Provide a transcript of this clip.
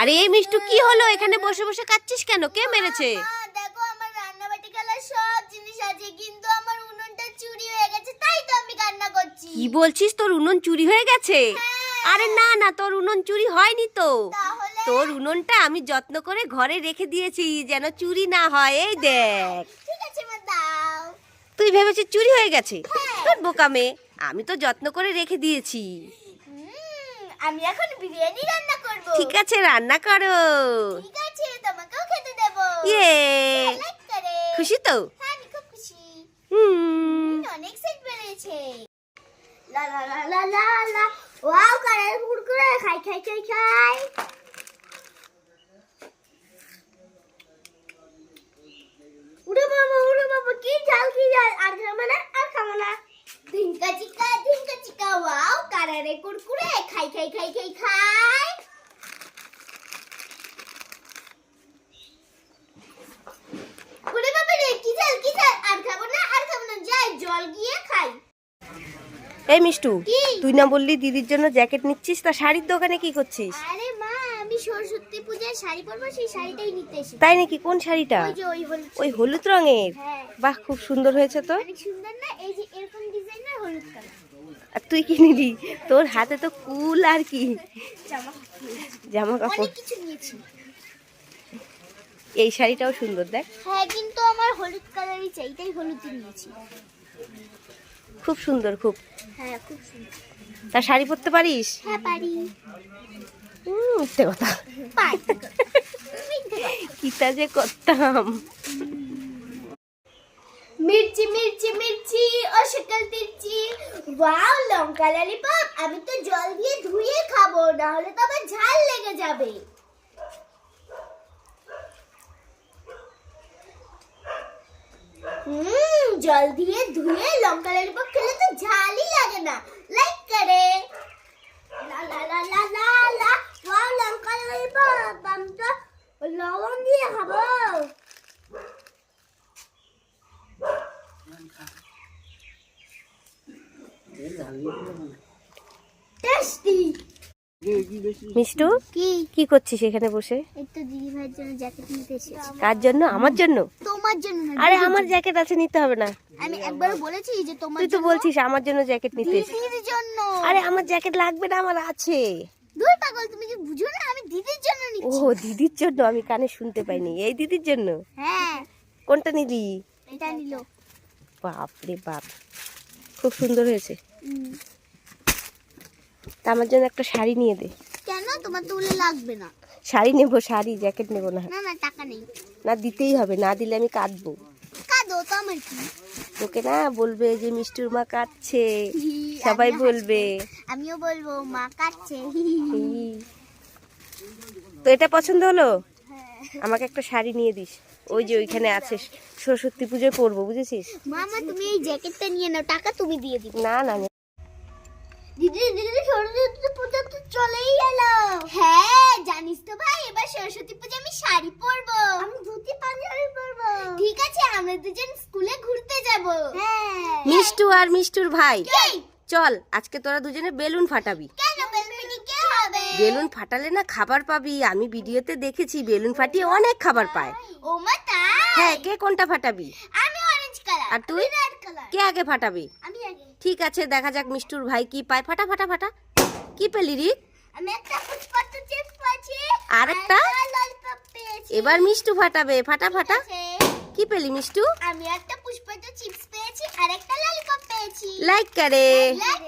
আরে এই মিষ্টু কি হলো? এখানে বসে বসে কাচ্ছিস কেন? কে মেরেছে? দেখো আমার রান্নাবাটি খেলার সব জিনিস আছে কিন্তু আমার উনুনটা চুরি হয়ে গেছে তাই তো আমি কান্না করছি। কি বলছিস? তোর উনুন চুরি হয়ে গেছে? আরে না না তোর উনুন চুরি হয়নি তো। তোর উনুনটা আমি যত্ন করে ঘরে রেখে দিয়েছি যেন চুরি না হয়। এই দেখ। দাও। তুই ভেবেছিস চুরি হয়ে গেছে? তোর বোকা মেয়ে আমি তো যত্ন করে রেখে দিয়েছি। আমি এখন বিরিয়ানি রান্না করব। ঠিক আছে রান্না করো। ঠিক আছে তোমাকেও খেতে দেব। ইয়ে। খুশি তো? হ্যাঁ আমি খুব খুশি। হুম। অনেক সেট বেড়েছে। লা লা লা লা লা ওয়াও ফুড কুরকুরে খাই খাই খাই খাই উড়ে বাবা উড়ে বাবা কি ঝাল কি ঝাল আর খাব না আর ধিঙ্কা চিকা ধিঙ্কা চিকা ওয়াও কারের কুরকুরে খাই খাই খাই খাই খাই। উড়ে বাবা রে কি ঝাল কি ঝাল আর খাব না আর খাব না যাই জল গিয়ে খাই। এই মিষ্টু তুই না বললি দিদির জন্য জ্যাকেট নিচ্ছিস তা শাড়ির দোকানে কি করছিস? আরে মা আমি সরস্বতী পূজায় শাড়ি পরবো সেই শাড়িটাই নিতে এসেছি। তাই নাকি? কোন শাড়িটা? ওই যে ওই হলুদ রঙের। হ্যাঁ। বাহ খুব সুন্দর হয়েছে তো। সুন্দর না? এই যে এরকম হলুদ আর তুই কি নিলি তোর হাতে তো কুল আর কি? জামা কাপড় এই শাড়িটাও সুন্দর দেখ। হ্যাঁ কিন্তু আমার হলুদ কালারই চাই এটাই হলুদই নিয়েছি। খুব সুন্দর খুব। হ্যাঁ খুব সুন্দর। তা শাড়ি পরতে পারিস? হ্যাঁ পারি। হুম, মিথ্যে কথা। পারি। কিতা যে করতাম। মির্চি মির্চি মির্চি ও সকাল তিরচি ওয়াও লঙ্কা ললিপপ আমি তো জল দিয়ে ধুয়ে খাব না হলে তো আমার ঝাল লেগে যাবে হুম জল দিয়ে ধুয়ে লঙ্কা ললিপপ খেলে তো ঝালই লাগে না লাইক করে লা লা লা লা লা লা ওয়াও লঙ্কা ললিপপ আমি তো লবণ দিয়ে খাব টেস্টি মিষ্টু কি? কি করছিস এখানে বসে? কার জন্য? আমার জন্য? তোমার জন্য আরে দিদির আমার জন্য। জ্যাকেট আছে নিতে হবে না। আমি একবার বলেছি যে তোমার তুই তো বলছিস আমার জন্য জ্যাকেট নিতে দিদির জন্য। আরে আমার জ্যাকেট লাগবে না আমার আছে। দূর পাগল তুমি কি বুঝো না? আমি দিদির জন্য ও দিদির জন্য? আমি কানে শুনতে পাইনি। এই দিদির জন্য? হ্যাঁ। কোনটা নিলি? এটা নিল। বাপ রে বাপ। খুব সুন্দর হয়েছে। তা আমার জন্য একটা শাড়ি নিয়ে দে। কেন? তোমার তো বলে লাগবে না। শাড়ি নেব শাড়ি জ্যাকেট নেব না। না না টাকা নেই। না দিতেই হবে না দিলে আমি কাঁদবো কাঁদো তো আমার কি? তোকে না বলবে যে মিষ্টুর মা কাঁদছে সবাই বলবে। আমিও বলব মা কাটছে। তো এটা পছন্দ হলো? আমাকে একটা শাড়ি নিয়ে দিস। ওই যে ওইখানে আছে সরস্বতী পুজোয় পরবো বুঝেছিস? মামা তুমি এই জ্যাকেটটা নিয়ে নাও টাকা তুমি দিয়ে দিবে। না না। দিদি দিদি সরস্বতী পূজা তো চলেই এলো হ্যাঁ জানিস তো ভাই এবার সরস্বতী পূজা আমি শাড়ি পরবো। আমি ধুতি পাঞ্জাবি পরবো। ঠিক আছে আমরা দুজন স্কুলে ঘুরতে যাব। হ্যাঁ। মিষ্টু আর মিষ্টুর ভাই। চল আজকে তোরা দুজনে বেলুন ফাটাবি। কেন বেলুনি কে হবে? বেলুন ফাটালে না খাবার পাবি। আমি ভিডিওতে দেখেছি বেলুন ফাটিয়ে অনেক খাবার পায়। ও মা তাই? হ্যাঁ কে কোনটা ফাটাবি? আমি অরেঞ্জ কালার আর তুই? রেড কালার কে আগে ফাটাবি? ঠিক আছে দেখা যাক মিষ্টুর ভাই কি পায়। ফাটা ফাটা ফাটা। কি পেলি রি? আমি একটা ফুটপাত চিপস পাচ্ছি আর একটা? এবার মিষ্টু ফাটাবে। ফাটা ফাটা। কি পেলি মিষ্টু? আমি একটা পুষ্পাটা চিপস পেয়েছি আর একটা ললিপপ পেয়েছি। লাইক করে। লাইক